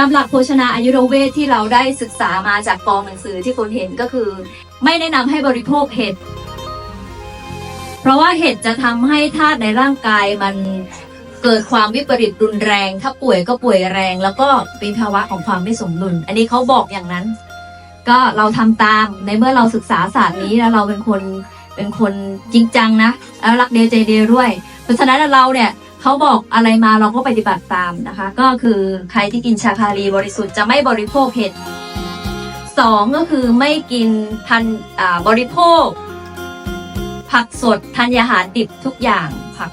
ามหลักโภชนาอายุรเวทที่เราได้ศึกษามาจากกองหนังสือที่คุณเห็นก็คือ ไม่แนะนำให้บริโภคเห็ด เพราะว่าเห็ดจะทำให้ธาตุในร่างกายมันเกิดความวิปริตรุนแรง ถ้าป่วยก็ป่วยแรง แล้วก็เป็นภาวะของความไม่สมดุล อันนี้เขาบอกอย่างนั้น ก็เราทำตามในเมื่อเราศึกษาศาสตร์นี้แล้วเราเป็นคนเป็นคนจริงจังนะแล้วรักเดียวใจเดียวด้วย เพราะฉะนั้นเราเนี่ย เขาบอกอะไรมาเราก็ปฏิบัติตามนะคะ ก็คือใครที่กินชาคารีบริสุทธิ์จะไม่บริโภคเห็ดสองก็คือไม่กินทันบริโภค ผักสดธัญญาหารดิบทุกอย่างผัก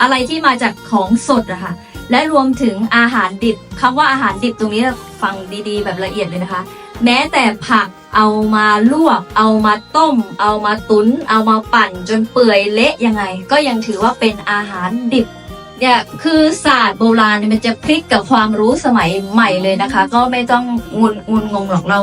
อะไรที่มาจากของสดอะค่ะและรวมถึงอาหารดิบคำว่าอาหารดิบตรงนี้ฟังดีๆ แบบละเอียดเลยนะคะ แม้แต่ผักเอามาลวก เอามาต้ม เอามาตุน เอามาปั่นจนเปื่อยเละยังไง ก็ยังถือว่าเป็นอาหารดิบ เนี่ยคือศาสตร์โบราณเนี่ยมันจะพลิกกับความรู้สมัยใหม่เลยนะคะ ก็ไม่ต้องงุนงุนงงหรอกเรา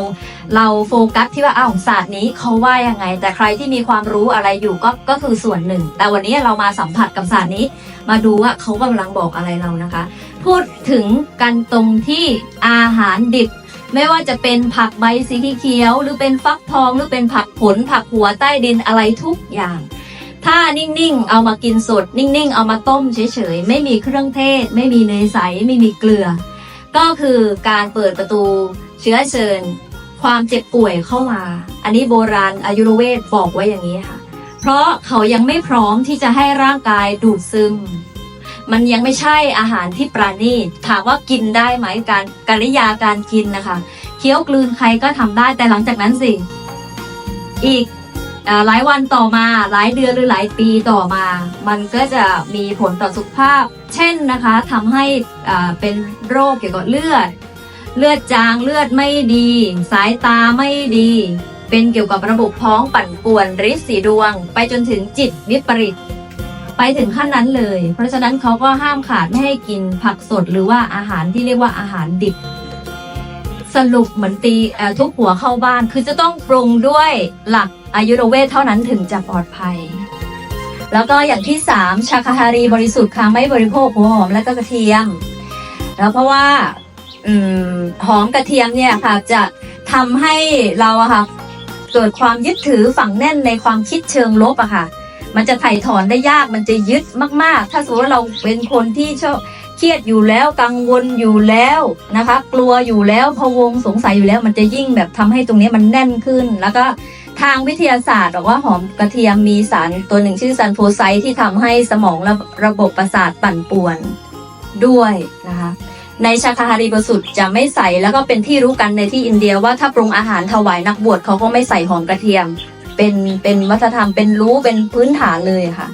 เราโฟกัสที่ว่าอ้าวศาสตร์นี้เขาว่ายังไง แต่ใครที่มีความรู้อะไรอยู่ก็ก็คือส่วนหนึ่ง แต่วันนี้เรามาสัมผัสกับศาสตร์นี้ มาดูว่าเขากำลังบอกอะไรเรานะคะ พูดถึงกันตรงที่อาหารดิบไม่ว่าจะเป็นผักใบสีเขียว หรือเป็นฟักทองหรือเป็นผักผลผักหัวใต้ดินอะไรทุกอย่าง ถ้านิ่งๆ เอามากินสด นิ่งๆ เอามาต้มเฉยๆ ไม่มีเครื่องเทศ ไม่มีเนยใส ไม่มีเกลือ ก็คือการเปิดประตูเชื้อเชิญ ความเจ็บป่วยเข้ามา อันนี้โบราณอายุรเวทบอกไว้อย่างนี้ค่ะ เพราะเขายังไม่พร้อมที่จะให้ร่างกายดูดซึม มันยังไม่ใช่อาหารที่ปราณีตถามว่ากินได้ไหมการกริยาการกินนะคะ เคี้ยวกลืนใครก็ทำได้แต่หลังจากนั้นสิ อีก หลายวันต่อมาหลายเดือนหรือหลายปีต่อมา มันก็จะมีผลต่อสุขภาพ เช่นนะคะทำให้อ่าเป็นโรคเกี่ยวกับเลือด เลือดจางเลือดไม่ดี สายตาไม่ดี เป็นเกี่ยวกับระบบท้องปั่นป่วนริดสีดวง ไปจนถึงจิตวิปริตไปถึงขั้นนั้นเลย เพราะฉะนั้นเขาก็ห้ามขาดไม่ให้กินผักสดหรือว่าอาหารที่เรียกว่าอาหารดิบ สรุปเหมือนตีทุกหัวเข้าบ้านคือจะต้องปรุงด้วยหลัก อายุรเวทเท่านั้นถึงจะปลอดภัย แล้วก็อย่างที่สามชาคาฮารีบริสุทธิ์ค่ะไม่บริโภคหัวหอมและก็กระเทียม แล้วเพราะว่าอหอมกระเทียมเนี่ยค่ะจะทำให้เราอะค่ะเกิดความยึดถือฝังแน่นในความคิดเชิงลบอะค่ะ มันจะไถ่ถอนได้ยากมันจะยึดมาก ๆ ถ้าสมมติว่าเราเป็นคนที่ชอบเครียดอยู่แล้วกังวลอยู่แล้วนะคะ กลัวอยู่แล้วพะวงสงสัยอยู่แล้ว มันจะยิ่งแบบทำให้ตรงนี้มันแน่นขึ้นแล้วก็ ทางวิทยาศาสตร์บอกว่าหอมกระเทียมมีสารตัวหนึ่งชื่อซันโฟไซต์ที่ทำให้สมองระระบบประสาทปั่นป่วนด้วยนะคะ ในชาคาฮารีบสุดจะไม่ใส่แล้วก็เป็นที่รู้กันในที่อินเดียว่าถ้าปรุงอาหารถวายนักบวชเขาก็ไม่ใส่หอมกระเทียม เป็นเป็นวัฒนธรรมเป็นรู้เป็นพื้นฐานเลยค่ะ